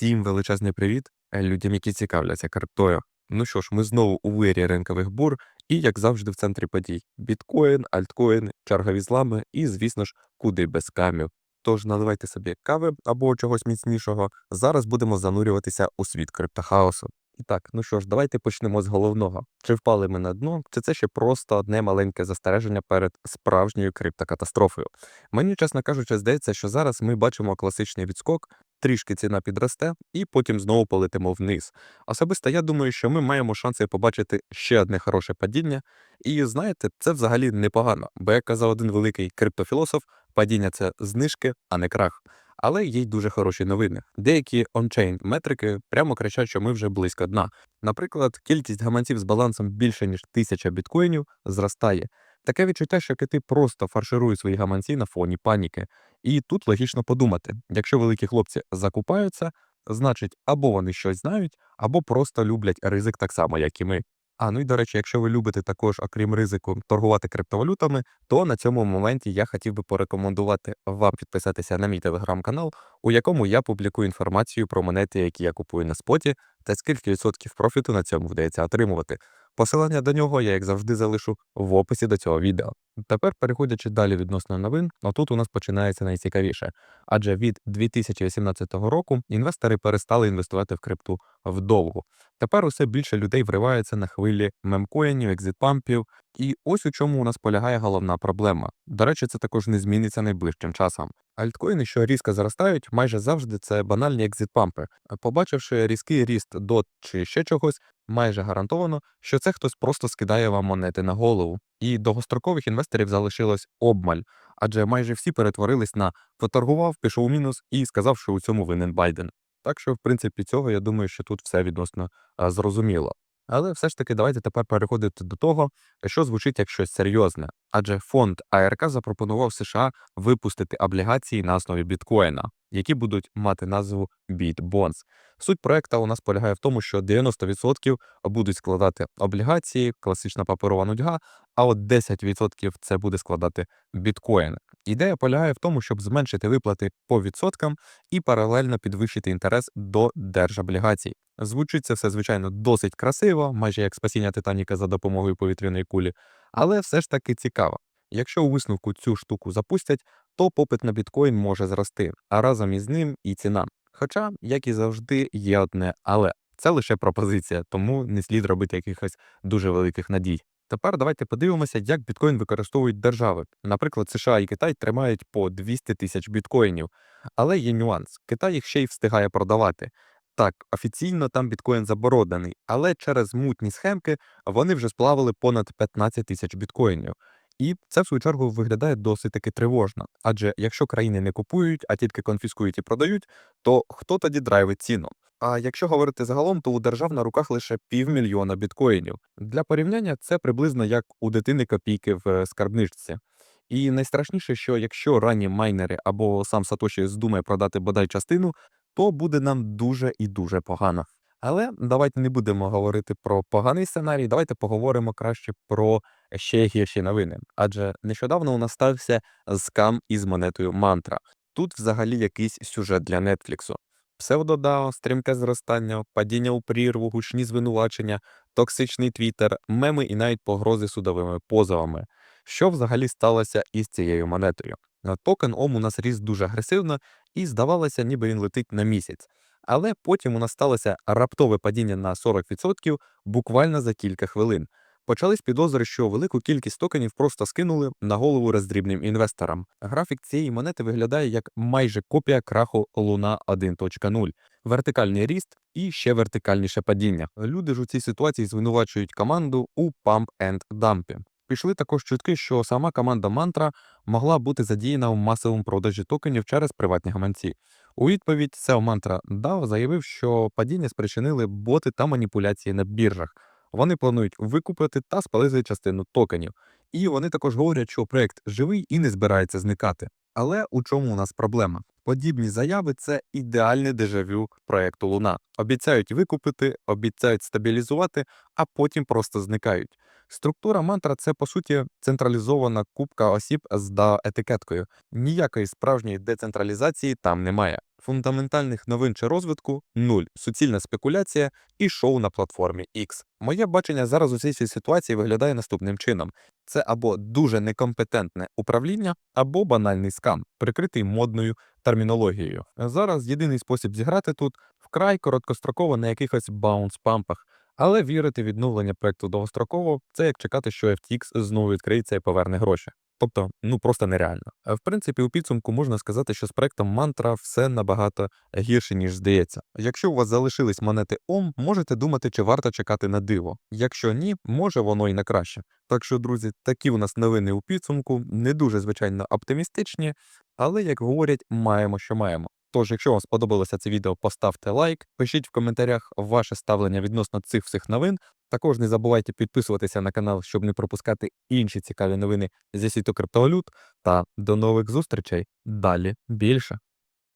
Всім величезний привіт е, людям, які цікавляться криптою. Ну що ж, ми знову у вирі ринкових бур, і як завжди, в центрі подій: біткоін, альткоін, чергові злами і, звісно ж, куди без камів. Тож наливайте собі кави або чогось міцнішого. Зараз будемо занурюватися у світ криптохаосу. І так, ну що ж, давайте почнемо з головного: чи впали ми на дно, чи це ще просто одне маленьке застереження перед справжньою криптокатастрофою. Мені, чесно кажучи, здається, що зараз ми бачимо класичний відскок, трішки ціна підросте, і потім знову полетимо вниз. Особисто я думаю, що ми маємо шанси побачити ще одне хороше падіння. І знаєте, це взагалі непогано, бо як казав один великий криптофілософ, падіння це знижки, а не крах. Але є й дуже хороші новини. Деякі ончейн метрики прямо кричать, що ми вже близько дна. Наприклад, кількість гаманців з балансом більше ніж тисяча біткоїнів зростає. Таке відчуття, що кити просто фарширують свої гаманці на фоні паніки. І тут логічно подумати: якщо великі хлопці закупаються, значить або вони щось знають, або просто люблять ризик так само, як і ми. А ну і до речі, якщо ви любите також, окрім ризику, торгувати криптовалютами, то на цьому моменті я хотів би порекомендувати вам підписатися на мій телеграм-канал, у якому я публікую інформацію про монети, які я купую на споті, та скільки відсотків профіту на цьому вдається отримувати. Посилання до нього я, як завжди, залишу в описі до цього відео. Тепер, переходячи далі відносно новин, отут у нас починається найцікавіше. Адже від 2018 року інвестори перестали інвестувати в крипту вдовго. Тепер усе більше людей вриваються на хвилі мемкоїнів, екзитпампів. І ось у чому у нас полягає головна проблема. До речі, це також не зміниться найближчим часом. Альткоїни, що різко зростають, майже завжди це банальні екзитпампи. Побачивши різкий ріст дот чи ще чогось, майже гарантовано, що це хтось просто скидає вам монети на голову. І довгострокових інвесторів залишилось обмаль, адже майже всі перетворились на поторгував, пішов у мінус і сказав, що у цьому винен Байден. Так що, в принципі, цього я думаю, що тут все відносно зрозуміло. Але все ж таки, давайте тепер переходити до того, що звучить як щось серйозне. Адже фонд АРК запропонував США випустити облігації на основі біткоїна, які будуть мати назву BitBonds. Суть проекту у нас полягає в тому, що 90% будуть складати облігації, класична паперова нудьга, а от 10% це буде складати біткоін. Ідея полягає в тому, щоб зменшити виплати по відсоткам і паралельно підвищити інтерес до держоблігацій. Звучить це все, звичайно, досить красиво, майже як спасіння Титаніка за допомогою повітряної кулі, але все ж таки цікаво. Якщо у висновку цю штуку запустять, то попит на біткоін може зрости, а разом із ним і ціна. Хоча, як і завжди, є одне але це лише пропозиція, тому не слід робити якихось дуже великих надій. Тепер давайте подивимося, як біткоін використовують держави. Наприклад, США і Китай тримають по 200 тисяч біткоїнів, але є нюанс: Китай їх ще й встигає продавати. Так, офіційно там біткоін заборонений, але через мутні схемки вони вже сплавили понад 15 тисяч біткоїнів. І це в свою чергу виглядає досить таки тривожно. Адже якщо країни не купують, а тільки конфіскують і продають, то хто тоді драйвить ціну? А якщо говорити загалом, то у держав на руках лише півмільйона біткоїнів. Для порівняння це приблизно як у дитини копійки в скарбничці. І найстрашніше, що якщо ранні майнери або сам Сатоші здумає продати бодай частину, то буде нам дуже і дуже погано. Але давайте не будемо говорити про поганий сценарій, давайте поговоримо краще про ще гірші новини. Адже нещодавно у нас стався скам із монетою мантра. Тут взагалі якийсь сюжет для Нетфліксу. Псевдодао, стрімке зростання, падіння у прірву, гучні звинувачення, токсичний твіттер, меми і навіть погрози судовими позовами. Що взагалі сталося із цією монетою? Е, Токен ОМ у нас ріс дуже агресивно, і здавалося, ніби він летить на місяць. Але потім у нас сталося раптове падіння на 40% буквально за кілька хвилин. Почались підозри, що велику кількість токенів просто скинули на голову роздрібним інвесторам. Графік цієї монети виглядає як майже копія краху Луна 1.0. Вертикальний ріст і ще вертикальніше падіння. Люди ж у цій ситуації звинувачують команду у pump and dump. Пішли також чутки, що сама команда Мантра могла бути задіяна в масовому продажі токенів через приватні гаманці. У відповідь SEO Mantra DAO заявив, що падіння спричинили боти та маніпуляції на біржах. Вони планують викупити та спалити частину токенів. І вони також говорять, що проект живий і не збирається зникати. Але у чому у нас проблема? Подібні заяви це ідеальне дежавю проекту Луна. Обіцяють викупити, обіцяють стабілізувати, а потім просто зникають. Структура мантра це по суті централізована кубка осіб з да-етикеткою. Ніякої справжньої децентралізації там немає. Фундаментальних новин чи розвитку нуль, суцільна спекуляція і шоу на платформі X. Моє бачення зараз у цій ситуації виглядає наступним чином: це або дуже некомпетентне управління, або банальний скам, прикритий модною термінологією. Зараз єдиний спосіб зіграти тут вкрай короткостроково на якихось баунс-пампах. Але вірити відновлення проекту довгостроково це як чекати, що FTX знову відкриється і поверне гроші. Тобто, ну просто нереально. В принципі, у підсумку можна сказати, що з проектом мантра все набагато гірше, ніж здається. Якщо у вас залишились монети ОМ, можете думати, чи варто чекати на диво. Якщо ні, може воно і на краще. Так що, друзі, такі у нас новини у підсумку, не дуже звичайно оптимістичні, але як говорять, маємо, що маємо. Тож, якщо вам сподобалося це відео, поставте лайк, пишіть в коментарях ваше ставлення відносно цих всіх новин. Також не забувайте підписуватися на канал, щоб не пропускати інші цікаві новини зі світу криптовалют. Та до нових зустрічей. Далі більше.